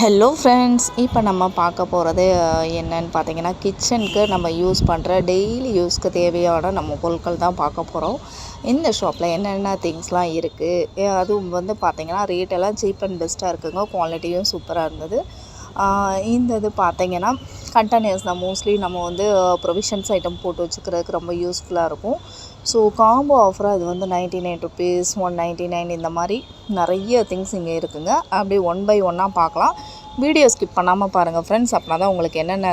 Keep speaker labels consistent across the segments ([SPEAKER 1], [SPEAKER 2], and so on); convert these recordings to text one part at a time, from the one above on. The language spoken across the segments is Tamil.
[SPEAKER 1] ஹலோ ஃப்ரெண்ட்ஸ் இப்போ நம்ம பார்க்க போகிறது என்னன்னு பார்த்தீங்கன்னா கிச்சனுக்கு நம்ம யூஸ் பண்ணுற டெய்லி யூஸ்க்கு தேவையான நம்ம பொருட்கள் தான் பார்க்க போகிறோம் இந்த ஷாப்பில் என்னென்ன திங்ஸ்லாம் இருக்குது அதுவும் வந்து பார்த்தீங்கன்னா ரேட்டெல்லாம் சீப் அண்ட் பெஸ்ட்டாக இருக்குங்க. குவாலிட்டியும் சூப்பராக இருந்தது. இந்த இது பார்த்தீங்கன்னா கண்டெய்னர்ஸ் தான். மோஸ்ட்லி நம்ம வந்து ப்ரொவிஷன்ஸ் ஐட்டம் போட்டு வச்சுக்கிறதுக்கு ரொம்ப யூஸ்ஃபுல்லாக இருக்கும். ஸோ காம்போ ஆஃபராக இது வந்து ninety nine rupees one ninety nine இந்த மாதிரி நிறைய திங்ஸ் இங்கே இருக்குங்க. அப்படியே ஒன் பை ஒன்னாக பார்க்கலாம். வீடியோ ஸ்கிப் பண்ணாமல் பாருங்கள் ஃப்ரெண்ட்ஸ் அப்படின்னா தான் உங்களுக்கு என்னென்ன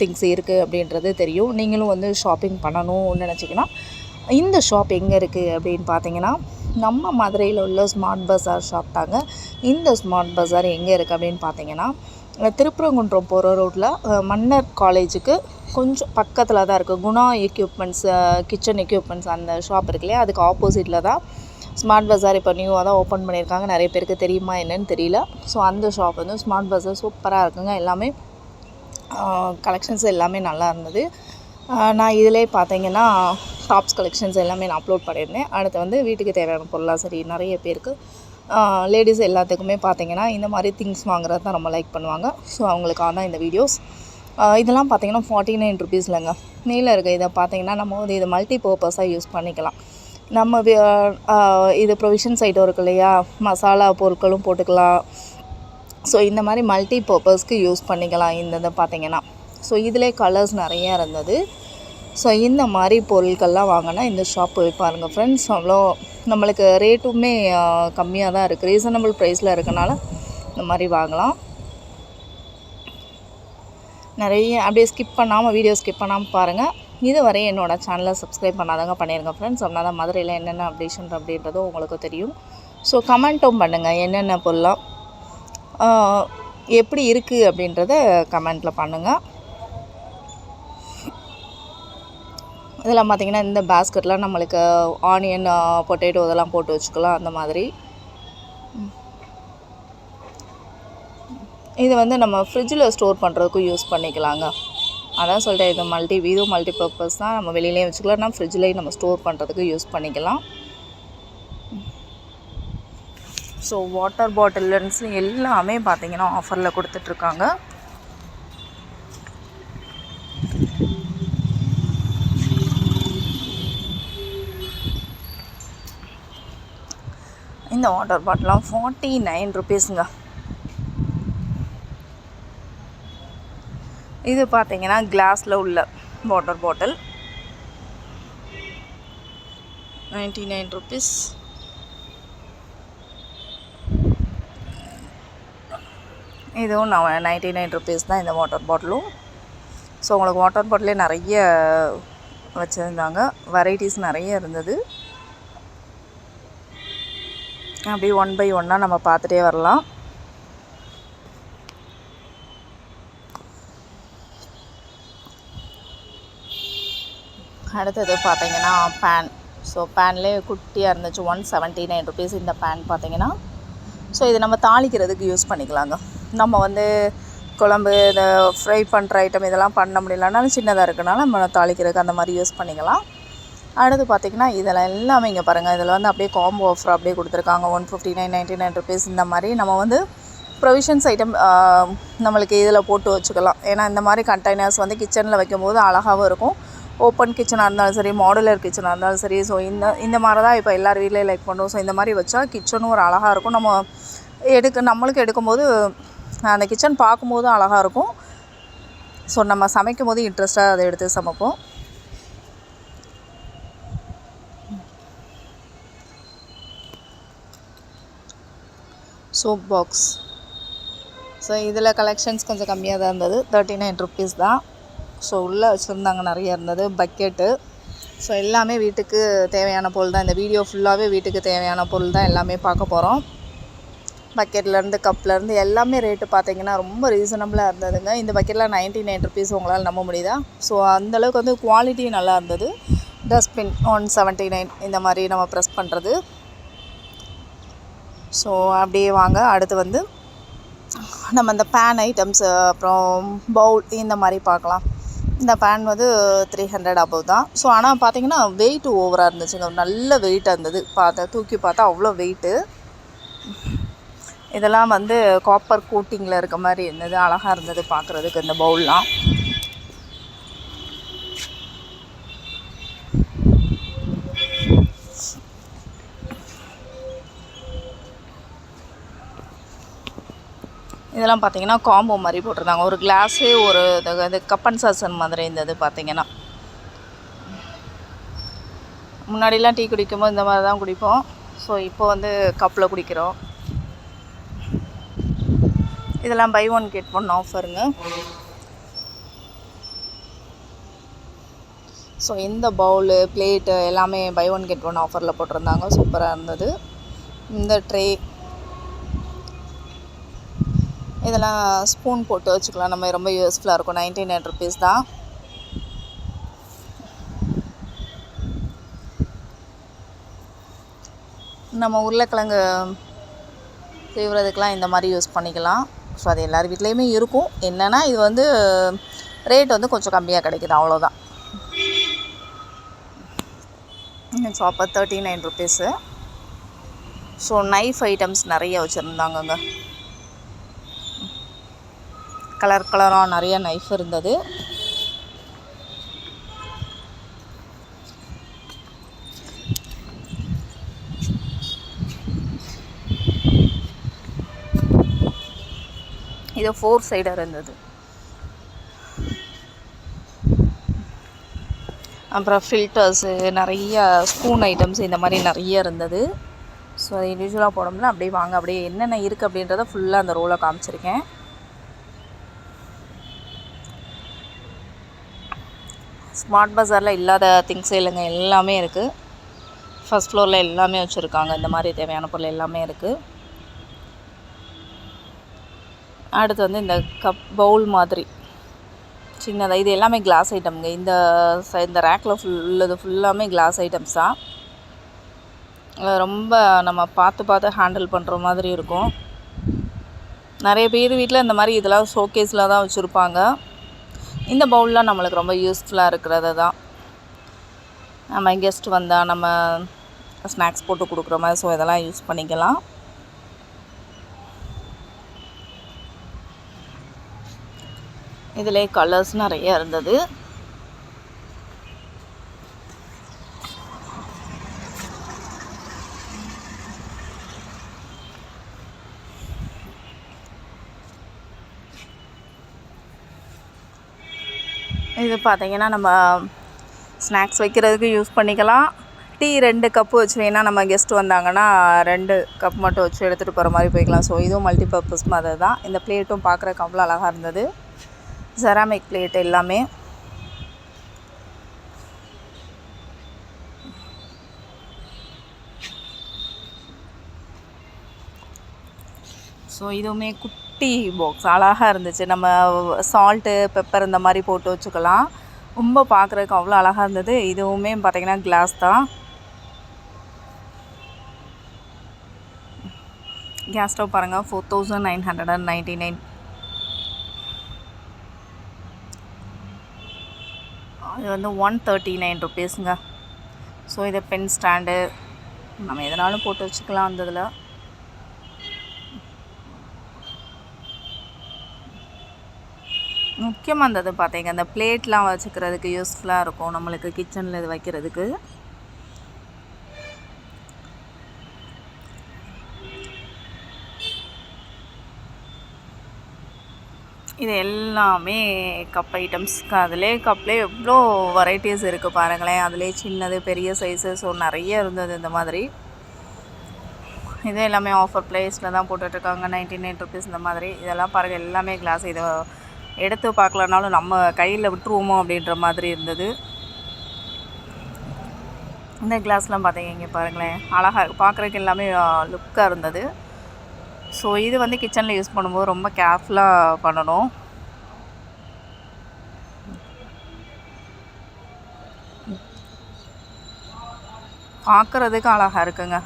[SPEAKER 1] திங்ஸ் இருக்குது அப்படின்றது தெரியும். நீங்களும் வந்து ஷாப்பிங் பண்ணணும்னு நினச்சிங்கன்னா இந்த ஷாப் எங்கே இருக்குது அப்படின்னு பார்த்தீங்கன்னா நம்ம மதுரையில் உள்ள ஸ்மார்ட் பஸார் ஷாப் தாங்க. இந்த ஸ்மார்ட் பஸார் எங்கே இருக்குது அப்படின்னு பார்த்தீங்கன்னா திருப்பரங்குன்றம் போகிற ரோட்டில் மன்னர் காலேஜுக்கு கொஞ்சம் பக்கத்தில் தான் இருக்குது குணா எக்யூப்மெண்ட்ஸ் கிச்சன் எக்யூப்மெண்ட்ஸ் அந்த ஷாப் இருக்கு இல்லையா? அதுக்கு ஆப்போசிட்டில் தான் ஸ்மார்ட் பஸார் இப்போ நியூவாக தான் ஓப்பன் பண்ணியிருக்காங்க. நிறைய பேருக்கு தெரியுமா என்னன்னு தெரியல. ஸோ அந்த ஷாப் வந்து ஸ்மார்ட் பஸார் சூப்பராக இருக்குங்க. எல்லாமே கலெக்ஷன்ஸ் எல்லாமே நல்லா இருந்தது. நான் இதிலே பார்த்தீங்கன்னா டாப்ஸ் கலெக்ஷன்ஸ் எல்லாமே நான் அப்லோட் பண்ணியிருந்தேன். அடுத்து வந்து வீட்டுக்கு தேவையான பொருளாக சரி நிறைய பேருக்கு லேடிஸ் எல்லாத்துக்குமே பார்த்தீங்கன்னா இந்த மாதிரி திங்ஸ் வாங்குறது தான் ரொம்ப லைக் பண்ணுவாங்க. ஸோ அவங்களுக்காக தான் இந்த வீடியோஸ் இதெல்லாம் பார்த்தீங்கன்னா ஃபார்ட்டி நைன் ருபீஸ்லங்க மேலே இருக்க இதை பார்த்தீங்கன்னா நம்ம வந்து இது மல்டி பர்பஸாக யூஸ் பண்ணிக்கலாம். நம்ம இது ப்ரொவிஷன் ஐட்டம் இருக்கு இல்லையா? மசாலா பொருட்களும் போட்டுக்கலாம். ஸோ இந்த மாதிரி மல்டி பர்பஸ்க்கு யூஸ் பண்ணிக்கலாம் இந்த இதை பார்த்தீங்கன்னா. ஸோ இதிலே கலர்ஸ் நிறையா இருந்தது. ஸோ இந்த மாதிரி பொருட்கள்லாம் வாங்கினா இந்த ஷாப் போய் பாருங்கள் ஃப்ரெண்ட்ஸ் அவ்வளோ நம்மளுக்கு ரேட்டுமே கம்மியாக தான் இருக்குது ரீசனபிள் ப்ரைஸில் இருக்கனால இந்த மாதிரி வாங்கலாம். நிறைய அப்படியே ஸ்கிப் பண்ணாமல் வீடியோ ஸ்கிப் பண்ணாமல் பாருங்கள் இதுவரை என்னோடய சேனலை சப்ஸ்கிரைப் பண்ணாதவங்க பண்ணிடுங்க ஃப்ரெண்ட்ஸ் அப்படின்னா தான் மதுரையில் என்னென்ன அப்டேஷன் அப்படின்றதும் உங்களுக்கு தெரியும். ஸோ கமெண்ட்டும் பண்ணுங்கள் என்னென்ன பொருளாம் எப்படி இருக்குது அப்படின்றத கமெண்ட்டில் பண்ணுங்கள் இதெல்லாம் பார்த்திங்கன்னா இந்த பேஸ்கெட்லாம் நம்மளுக்கு ஆனியன் பொட்டேட்டோ இதெல்லாம் போட்டு வச்சுக்கலாம் அந்த மாதிரி. இது வந்து நம்ம ஃப்ரிட்ஜில் ஸ்டோர் பண்ணுறதுக்கும் யூஸ் பண்ணிக்கலாங்க. அதான் சொல்லிட்டேன் இது மல்டி இதுவும் மல்டி பர்பஸ் தான். நம்ம வெளியிலேயும் வச்சுக்கலாம் நம்ம ஃப்ரிட்ஜ்லேயும் நம்ம ஸ்டோர் பண்ணுறதுக்கு யூஸ் பண்ணிக்கலாம். ஸோ வாட்டர் பாட்டில்ஸ் எல்லாமே பார்த்திங்கன்னா ஆஃபரில் கொடுத்துட்ருக்காங்க இந்த வாட்டர் பாட்டிலாம் ஃபார்ட்டி நைன் ருபீஸுங்க இது பார்த்தீங்கன்னா கிளாஸில் உள்ள water bottle ninety nine rupees இதுவும் நான் நைன்டி நைன் ருபீஸ் தான் இந்த வாட்டர் பாட்டிலும் ஸோ உங்களுக்கு வாட்டர் பாட்டிலே நிறைய வச்சுருந்தாங்க. வெரைட்டிஸ் நிறைய இருந்தது. அப்படியே ஒன் பை ஒன்னாக நம்ம பார்த்துட்டே வரலாம். அடுத்தது பார்த்தீங்கன்னா பேன் ஸோ பேன்லேயே குட்டியாக இருந்துச்சு ஒன் செவன்ட்டி நைன் ருபீஸ் இந்த பேன் பார்த்தீங்கன்னா. ஸோ இது நம்ம தாளிக்கிறதுக்கு யூஸ் பண்ணிக்கலாங்க. நம்ம வந்து குழம்பு இந்த ஃப்ரை பண்ணுற ஐட்டம் இதெல்லாம் பண்ண முடியலனாலும் சின்னதாக இருக்கனால நம்ம தாளிக்கிறதுக்கு அந்த மாதிரி யூஸ் பண்ணிக்கலாம். அடுத்து பார்த்திங்கன்னா இதில் எல்லாமே இங்கே பாருங்கள் இதில் வந்து அப்படியே காம்போ ஆஃபர் அப்படியே கொடுத்துருக்காங்க. One fifty nine ninety nine rupees இந்த மாதிரி. நம்ம வந்து ப்ரொவிஷன்ஸ் ஐட்டம் நம்மளுக்கு இதில் போட்டு வச்சுக்கலாம். ஏன்னா இந்த மாதிரி கண்டெய்னர்ஸ் வந்து கிச்சனில் வைக்கும்போது அழகாகவும் இருக்கும். ஓப்பன் கிச்சனாக இருந்தாலும் சரி மாடுலர் கிச்சனாக இருந்தாலும் சரி. ஸோ இந்த இந்த மாதிரி தான் இப்போ எல்லார் வீட்லேயும் லைக் பண்ணுவோம். ஸோ இந்த மாதிரி வச்சா கிச்சனும் ஒரு அழகாக இருக்கும். நம்ம எடுக்க நம்மளுக்கு எடுக்கும்போது அந்த கிச்சன் பார்க்கும்போது அழகாக இருக்கும். ஸோ நம்ம சமைக்கும் போது இன்ட்ரெஸ்ட்டாக அதை எடுத்து சமைப்போம். Soap box. ஸோ இதில் கலெக்ஷன்ஸ் கொஞ்சம் கம்மியாக தான் இருந்தது. தேர்ட்டி நைன் ருப்பீஸ் தான். ஸோ உள்ளே வச்சுருந்தாங்க நிறைய இருந்தது. பக்கெட்டு ஸோ எல்லாமே வீட்டுக்கு தேவையான பொருள் தான். இந்த வீடியோ ஃபுல்லாகவே வீட்டுக்கு தேவையான பொருள் தான் எல்லாமே பார்க்க போகிறோம் பக்கெட்லேருந்து கப்லேருந்து எல்லாமே ரேட்டு பார்த்தீங்கன்னா ரொம்ப ரீசனபிளாக இருந்ததுங்க. இந்த பக்கெட்டில் நைன்ட்டி நைன் ருபீஸ் உங்களால் நம்ப முடியுதா? ஸோ அந்தளவுக்கு வந்து குவாலிட்டி நல்லா இருந்தது. டஸ்ட்பின் ஒன் செவன்ட்டி நைன் இந்த மாதிரி நம்ம ப்ரெஸ் பண்ணுறது ஸோ அப்படியே வாங்க. அடுத்து வந்து நம்ம இந்த பேன் ஐட்டம்ஸ் அப்புறம் பவுல் இந்த மாதிரி பார்க்கலாம். இந்த பேன் வந்து த்ரீ ஹண்ட்ரட் அபவ் தான். ஸோ ஆனால் பார்த்தீங்கன்னா வெயிட் ஓவராக இருந்துச்சுங்க. நல்ல வெயிட்டாக இருந்தது. பார்த்தா தூக்கி பார்த்தா அவ்வளோ வெயிட்டு இதெல்லாம் வந்து காப்பர் கோட்டிங்கில் இருக்க மாதிரி இருந்தது. அழகாக இருந்தது பார்க்குறதுக்கு இந்த பவுல்லாம் இதெல்லாம் பார்த்தீங்கன்னா காம்போ மாதிரி போட்டிருந்தாங்க. ஒரு கிளாஸு ஒரு இது- கப்பன் சாசன் மாதிரி இருந்தது பார்த்தீங்கன்னா. முன்னாடிலாம் டீ குடிக்கும்போது இந்த மாதிரி தான் குடிப்போம். ஸோ இப்போ வந்து கப்பில் குடிக்கிறோம். இதெல்லாம் பை ஒன் கெட் ஒன் ஆஃபருங்க ஸோ இந்த பவுலு பிளேட்டு எல்லாமே பை ஒன் கெட் ஒன் ஆஃபரில் போட்டிருந்தாங்க. சூப்பராக இருந்தது. இந்த ட்ரே இதெல்லாம் ஸ்பூன் போட்டு வச்சுக்கலாம். நம்ம ரொம்ப யூஸ்ஃபுல்லாக இருக்கும். நைன்டி நைன் ருபீஸ் தான். நம்ம உருளைக்கிழங்கு செய்வதுக்கெலாம் இந்த மாதிரி யூஸ் பண்ணிக்கலாம். ஸோ அது எல்லார் வீட்லேயுமே இருக்கும். என்னென்னா இது வந்து ரேட் வந்து கொஞ்சம் கம்மியாக கிடைக்கிது. அவ்வளோதான் இந்த chopper thirty nine rupees so knife items நிறைய வச்சுருந்தாங்கங்க. கலர் கலராக நிறைய நைஃப் இருந்தது. இது ஃபோர் சைடாக இருந்தது. அப்புறம் ஃபில்டர்ஸு நிறைய ஸ்பூன் ஐட்டம்ஸ் இந்த மாதிரி நிறைய இருந்தது. ஸோ அது இண்டிவிஜுவலாக போனோம்னா அப்படியே வாங்க அப்படியே என்னென்ன இருக்குது அப்படின்றத ஃபுல்லாக அந்த ரோலை காமிச்சிருக்கேன். ஸ்மார்ட் பஜாரில் இல்லாத திங்ஸே இல்லைங்க எல்லாமே இருக்குது ஃபஸ்ட் ஃப்ளோரில் எல்லாமே வச்சுருக்காங்க இந்த மாதிரி தேவையான பொருள் எல்லாமே இருக்குது அடுத்து வந்து இந்த கப் பவுல் மாதிரி. சின்னதாக இது எல்லாமே கிளாஸ் ஐட்டம்ங்க இந்த இந்த ரேக்கில் ஃபுல்லது ஃபுல்லாமே கிளாஸ் ஐட்டம்ஸ் தான். ரொம்ப நம்ம பார்த்து பார்த்து ஹேண்டில் பண்ணுற மாதிரி இருக்கும். நிறைய பேர் வீட்டில் இந்த மாதிரி இதெல்லாம் ஷோகேஸில் தான் வச்சுருப்பாங்க. இந்த பவுல்லாம் நம்மளுக்கு ரொம்ப யூஸ்ஃபுல்லாக இருக்கிறது தான் நம்ம கெஸ்ட் வந்தால் நம்ம ஸ்நாக்ஸ் போட்டு கொடுக்குற மாதிரி ஸோ இதெல்லாம் யூஸ் பண்ணிக்கலாம். இதிலே கலர்ஸ் நிறைய இருந்தது. இது பார்த்திங்கன்னா நம்ம ஸ்நாக்ஸ் வைக்கிறதுக்கு யூஸ் பண்ணிக்கலாம். டீ ரெண்டு கப்பு வச்சு வேணால் நம்ம கெஸ்ட் வந்தாங்கன்னா ரெண்டு கப் மட்டும் வச்சு எடுத்துகிட்டு போகிற மாதிரி போய்க்கலாம். ஸோ இதுவும் மல்டி பர்பஸ் மாதிரி தான். இந்த பிளேட்டும் பார்க்குறக்கு அவ்வளோ அழகாக இருந்தது. செராமிக் பிளேட் எல்லாமே. ஸோ இதுவுமே குட் குட்டி பாக்ஸ் அழகாக இருந்துச்சு. நம்ம சால்ட்டு பெப்பர் இந்த மாதிரி போட்டு வச்சுக்கலாம். ரொம்ப பார்க்குறதுக்கு அவ்வளோ அழகாக இருந்தது. இதுவுமே பார்த்திங்கன்னா கிளாஸ் தான். கேஸ் ஸ்டவ் பாருங்கள் four thousand nine hundred and ninety nine இது வந்து ஒன் தேர்ட்டி நைன் ருபீஸுங்க ஸோ இது பென் ஸ்டாண்டு நம்ம எதனாலும் போட்டு வச்சுக்கலாம் அந்த இதில். முக்கியமாக இருந்தது பார்த்தீங்க அந்த பிளேட்லாம் வச்சுக்கிறதுக்கு யூஸ்ஃபுல்லாக இருக்கும். நம்மளுக்கு கிச்சனில் இது வைக்கிறதுக்கு. இது எல்லாமே கப் ஐட்டம்ஸ் அதிலே கப்லே எவ்வளோ வெரைட்டிஸ் இருக்குது பாருங்களேன். அதிலே சின்னது பெரிய சைஸு ஸோ நிறைய இருந்தது இந்த மாதிரி. இது எல்லாமே ஆஃபர் ப்ரைஸில் தான் போட்டுட்ருக்காங்க நைன்டி நைன் ருபீஸ் இந்த மாதிரி. இதெல்லாம் பாருங்கள் எல்லாமே கிளாஸ் இதை எடுத்து பார்க்கலனாலும் நம்ம கையில் விட்டுருவோமோ அப்படின்ற மாதிரி இருந்தது. இந்த கிளாஸ்லாம் பார்த்தீங்க இங்கே பாருங்களேன். அழகாக பார்க்குறதுக்கு எல்லாமே லுக்காக இருந்தது. ஸோ இது வந்து கிச்சனில் யூஸ் பண்ணும்போது ரொம்ப கேர்ஃபுல்லாக பண்ணணும். பார்க்குறதுக்கு அழகாக இருக்குங்க.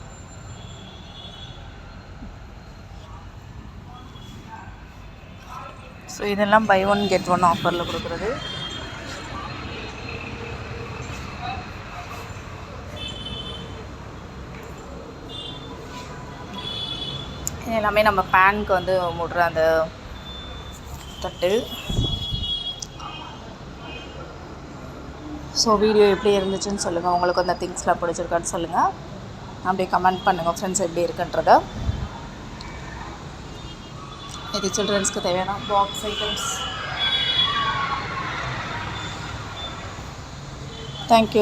[SPEAKER 1] ஸோ இதெல்லாம் பை ஒன் கெட் ஒன் ஆஃபரில் கொடுக்குறது. இது எல்லாமே நம்ம பேனுக்கு வந்து முடுற அந்த தட்டு. ஸோ வீடியோ எப்படி இருந்துச்சுன்னு சொல்லுங்கள் உங்களுக்கு அந்த திங்ஸ்லாம் பிடிச்சிருக்கான்னு சொல்லுங்கள் அப்படியே கமெண்ட் பண்ணுங்கள் ஃப்ரெண்ட்ஸ் எப்படி இருக்குன்றதை. இது சில்ட்ரன்ஸ்க்கு தேவையான பாக்ஸ் ஐட்டம்ஸ் தேங்க்யூ